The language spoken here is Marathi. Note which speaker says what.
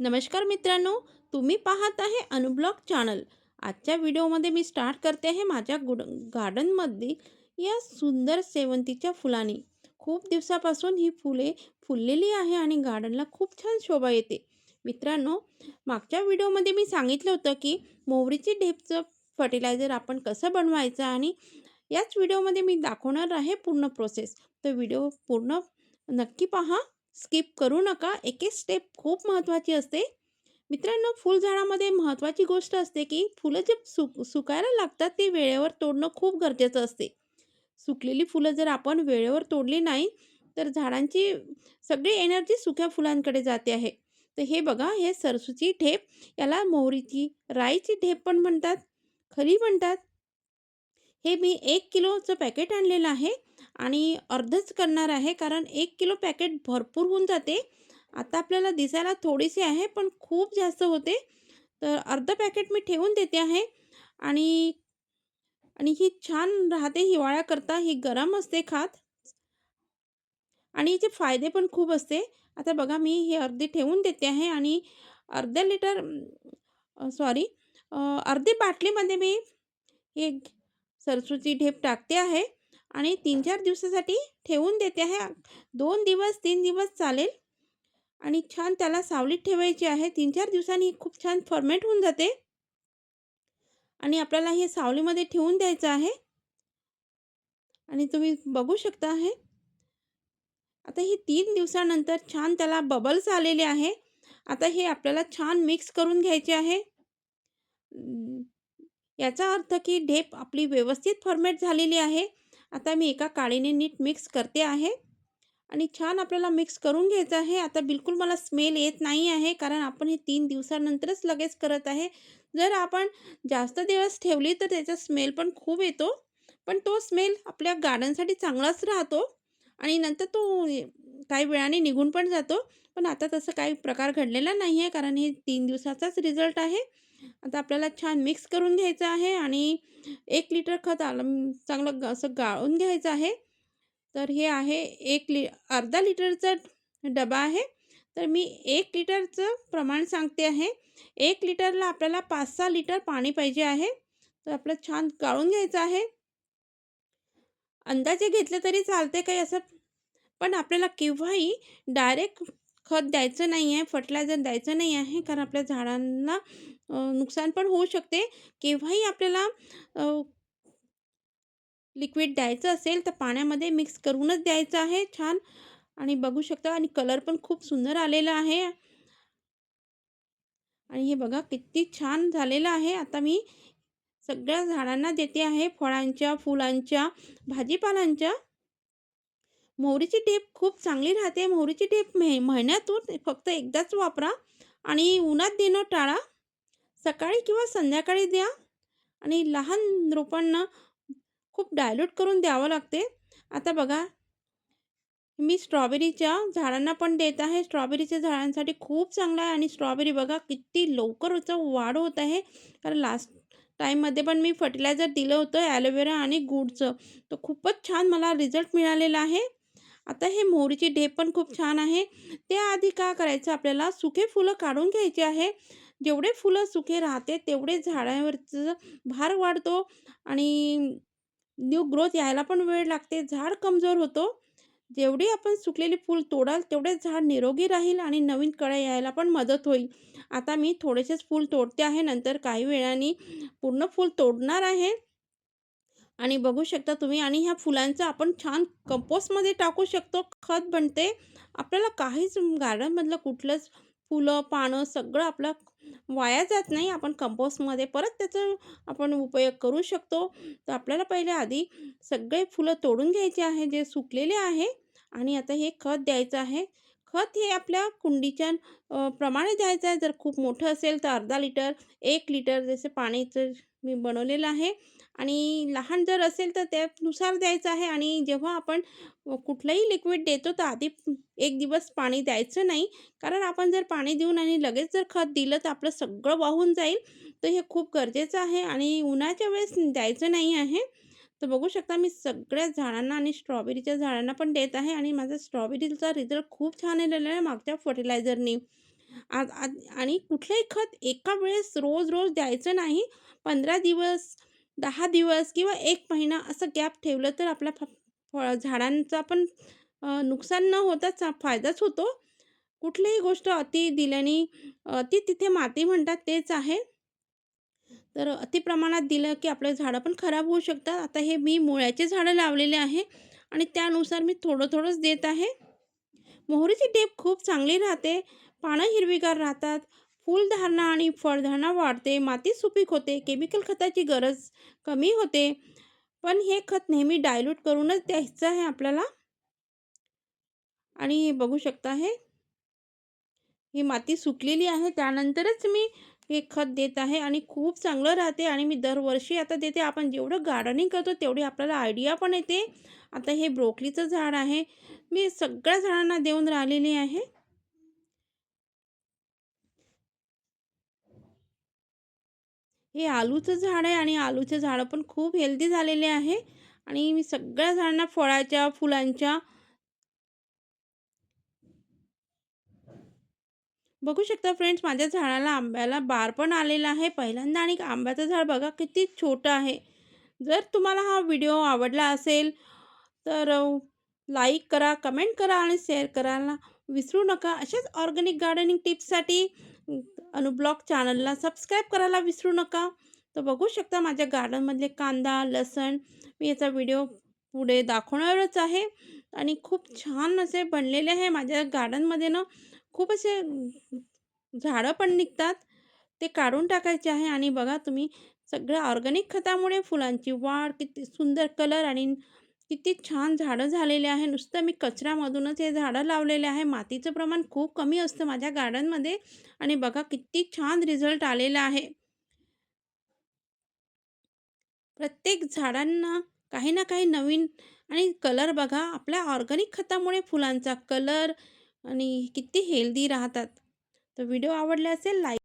Speaker 1: नमस्कार मित्रांनो तुम्ही पाहत आहे अनुब्लॉग चॅनल. आजच्या व्हिडिओमध्ये मी स्टार्ट करते आहे माझ्या गुड गार्डनमध्ये या सुंदर सेवंतीच्या फुलांनी. खूप दिवसापासून ही फुले फुललेली आहे आणि गार्डनला खूप छान शोभा येते. मित्रांनो मागच्या व्हिडिओमध्ये मी सांगितलं होतं की मोहरीची ढेपचं फर्टिलायझर आपण कसं बनवायचं आणि याच व्हिडिओमध्ये मी दाखवणार आहे पूर्ण प्रोसेस. तर व्हिडिओ पूर्ण नक्की पहा. स्किप करू नका. एक एक स्टेप खूप महत्त्वाची असते. मित्रांनो फुलझाडामध्ये महत्त्वाची गोष्ट असते की फुलं जे सुक सुकायला लागतात ते वेळेवर तोडणं खूप गरजेचं असते. सुकलेली फुलं जर आपण वेळेवर तोडली नाही तर झाडांची सगळी एनर्जी सुक्या फुलांकडे जाते आहे. तर हे बघा हे सरसूची ढेप याला मोहरीची राईची ढेप पण म्हणतात खरी म्हणतात. हे मी एक किलोचं पॅकेट आणलेलं आहे. आणि अर्धच करणार आहे कारण एक किलो पॅकेट भरपूर होऊन जाते. आता आपल्याला दिसायला थोडीशी आहे पण खूप जास्त होते. तर अर्धं पॅकेट मी ठेवून देते आहे. आणि आणि ही छान राहते हिवाळ्याकरता ही गरम असते खात. आणि याचे फायदे पण खूप असते. आता बघा मी हे अर्धी ठेवून देते आहे आणि अर्ध्या लिटर सॉरी अर्धी बाटलीमध्ये मी हे सरसूची ढेप टाकते आहे. आणि तीन चार दिवसासाठी ठेवून देते आहे. दोन दिवस तीन दिवस चालेल. आणि छान त्याला सावलीत ठेवायची आहे. तीन चार दिवसांनी खूप छान फॉर्मेट होऊन जाते. आणि आपल्याला हे सावलीमध्ये ठेवून द्यायचं आहे. आणि तुम्ही बघू शकता आहे. आता ही तीन दिवसानंतर छान त्याला बबल्स आलेले आहे. आता हे आपल्याला छान मिक्स करून घ्यायचे आहे. याचा अर्थ की ढेप आपली व्यवस्थित फॉर्मेट झालेली आहे. आता मी एका काळीने नीट मिक्स करते आहे. आणि छान आपल्याला मिक्स करून घ्यायचं आहे. आता बिलकुल मला स्मेल येत नाही आहे कारण आपण हे तीन दिवसानंतरच लगेच करत आहे. जर आपण जास्त दिवस ठेवली तर त्याचा स्मेल पण खूप येतो. पण तो स्मेल आपल्या गार्डनसाठी चांगलाच राहतो. आणि नंतर तो काही वेळाने निघून पण जातो. पण आता तसं काही प्रकार घडलेला नाही आहे कारण हे तीन दिवसाचाच रिझल्ट आहे. आता आपल्याला छान मिक्स करून घ्यायचं आहे आणि एक लिटर खत आलं चांगलं असं गाळून घ्यायचं आहे. तर हे आहे एक लि अर्धा लिटरचा डबा आहे. तर मी एक लिटरचं प्रमाण सांगते आहे. एक लिटरला आपल्याला पाच सहा लिटर पाणी पाहिजे आहे. तर आपलं छान गाळून घ्यायचं आहे. अंदाजे घेतलं तरी चालते काही असं पण आपल्याला केव्हाही डायरेक्ट खत द्यायचं नाही आहे फर्टिलायझर द्यायचं नाही आहे कारण आपल्या झाडांना नुकसान पण होऊ शकते. केव्हाही आपल्याला लिक्विड द्यायचं असेल तर पाण्यामध्ये मिक्स करूनच द्यायचं आहे छान. आणि बघू शकता आणि कलर पण खूप सुंदर आलेला आहे. आणि हे बघा किती छान झालेलं आहे. आता मी सगळ्या झाडांना देते आहे. फळांच्या फुलांच्या भाजीपालांच्या. मोहरीची टेप खूप चांगली राहते. मोहरीची टेप मे महिन्यातून फक्त एकदाच वापरा. आणि उन्हात देणं टाळा. सकाळी किंवा संध्याकाळी द्या आणि लहान रोपांना खूप डायल्यूट करून द्यावं लागते. आता बघा मी स्ट्रॉबेरीच्या झाडांना पण देत आहे. स्ट्रॉबेरीच्या झाडांसाठी खूप चांगला आहे आणि स्ट्रॉबेरी बघा किती लवकर वाढ होत आहे. कारण लास्ट टाईममध्ये पण मी फर्टिलायझर दिलं होतं ॲलोवेरा आणि गुडचं. तर खूपच छान मला रिझल्ट मिळालेला आहे. आता हे मोहरीची ढेप पण खूप छान आहे. त्याआधी का करायचं? आपल्याला सुखे फुलं काढून घ्यायची आहे. जेवढे फुलं सुखे राहते तेवढे झाडावरचं भार वाढतो आणि न्यू ग्रोथ यायला पण वेळ लागते. झाड कमजोर होतो. जेवढी आपण सुकलेली फूल तोडाल तेवढेच झाड निरोगी राहील आणि नवीन कळ्या यायला पण मदत होईल. आता मी थोडेसेच फूल तोडते आहे. नंतर काही वेळाने पूर्ण फूल तोडणार आहे. आणि बघू शकता तुम्ही आणि ह्या फुलांचं आपण छान कंपोस्टमध्ये टाकू शकतो. खत बनते. आपल्याला काहीच गार्डनमधलं कुठलंच फुलं पानं सगळं आपलं वाया जात नाही. आपण कंपोस्टमध्ये परत त्याचा आपण उपयोग करू शकतो. तर आपल्याला पहिले आधी सगळे फुलं तोडून घ्यायचे आहे जे सुकलेले आहे. आणि आता हे खत द्यायचं आहे. खत हे आपल्या कुंडीच्या प्रमाणे द्यायचं आहे. जर खूप मोठं असेल तर अर्धा लिटर एक लिटर जसे पाणीचं मी बनवलेलं आहे. आणि लहान जर असेल तर त्यानुसार द्यायचं आहे. आणि जेव्हा आपण कुठलंही लिक्विड देतो तर आधी एक दिवस पाणी द्यायचं नाही. कारण आपण जर पाणी देऊन आणि लगेच जर खत दिलं तर आपलं सगळं वाहून जाईल. तर हे खूप गरजेचं आहे. आणि उन्हाच्या वेळेस द्यायचं नाही आहे. तर बघू शकता मी सगळ्या झाडांना आणि स्ट्रॉबेरीच्या झाडांना पण देत आहे आणि माझा स्ट्रॉबेरीचा रिझल्ट खूप छान आलेला आहे मागच्या फर्टिलायझरनी. आज आणि कुठलंही खत एका वेळेस रोज रोज द्यायचं नाही. पंधरा दिवस दहा दिवस किंवा एक महिना असं गॅप ठेवलं तर आपल्या फ फळ झाडांचा पण नुकसान न होता चा फायदाच होतो. कुठलीही गोष्ट अति दिल्याने अति तिथे माती म्हणतात तेच आहे. तर अति प्रमाणात दिलं की आपले झाडं पण खराब होऊ शकतात. आता हे मी मुळ्याचे झाडं लावलेले आहे आणि त्यानुसार मी थोडं थोडंच देत आहे. मोहरीची टेप खूप चांगली राहते. पानं हिरवीगार राहतात. फुलधारणा आणि फळधारणा वाढते. माती सुपीक होते. केमिकल खताची गरज कमी होते. पण हे खत नेहमी डायल्यूट करूनच द्यायचं आहे आपल्याला. आणि बघू शकता हे. ही माती सुकलेली आहे. त्यानंतरच मी हे खत देत आहे आणि खूप चांगलं राहते आणि मी दरवर्षी आता देते. आपण जेवढं गार्डनिंग करतो तेवढी आपल्याला आयडिया पण येते. आता हे ब्रोकलीचं झाड आहे. मी सगळ्या झाडांना देऊन राहिलेली आहे. हे आलूचं झाड आहे आणि आलूचे झाडं पण खूप हेल्दी झालेले आहे. आणि मी सगळ्या झाडांना फळाच्या फुलांच्या बघू शकता फ्रेंड्स माझ्या झाडाला आंब्याला बार पण आलेला आहे. पहिल्यांदा आणि आंब्याचं झाड बघा किती छोटं आहे. जर तुम्हाला हा व्हिडिओ आवडला असेल तर लाईक करा कमेंट करा आणि शेअर करायला विसरू नका. अशाच ऑर्गॅनिक गार्डनिंग टिप्ससाठी अनुब्लॉग चॅनलला सबस्क्राईब करायला विसरू नका. तर बघू शकता माझ्या गार्डनमधले कांदा लसण मी याचा व्हिडिओ पुढे दाखवणारच आहे. आणि खूप छान असे बनलेले आहे. माझ्या गार्डनमध्ये ना खूप असे झाडं पण निघतात ते काढून टाकायचे आहे आणि बघा तुम्ही सगळ्या ऑर्गॅनिक खतामुळे फुलांची वाढ किती सुंदर कलर आणि किती छान झाडं झालेले आहे. नुसतं मी कचऱ्यामधूनच हे झाडं लावलेले आहे. मातीचं प्रमाण खूप कमी असतं माझ्या गार्डनमध्ये आणि बघा किती छान रिझल्ट आलेला आहे. प्रत्येक झाडांना काही ना काही नवीन आणि कलर बघा आपल्या ऑर्गॅनिक खतामुळे फुलांचा कलर आणि किती हेल्दी राहतात. तर व्हिडिओ आवडले असेल लाईक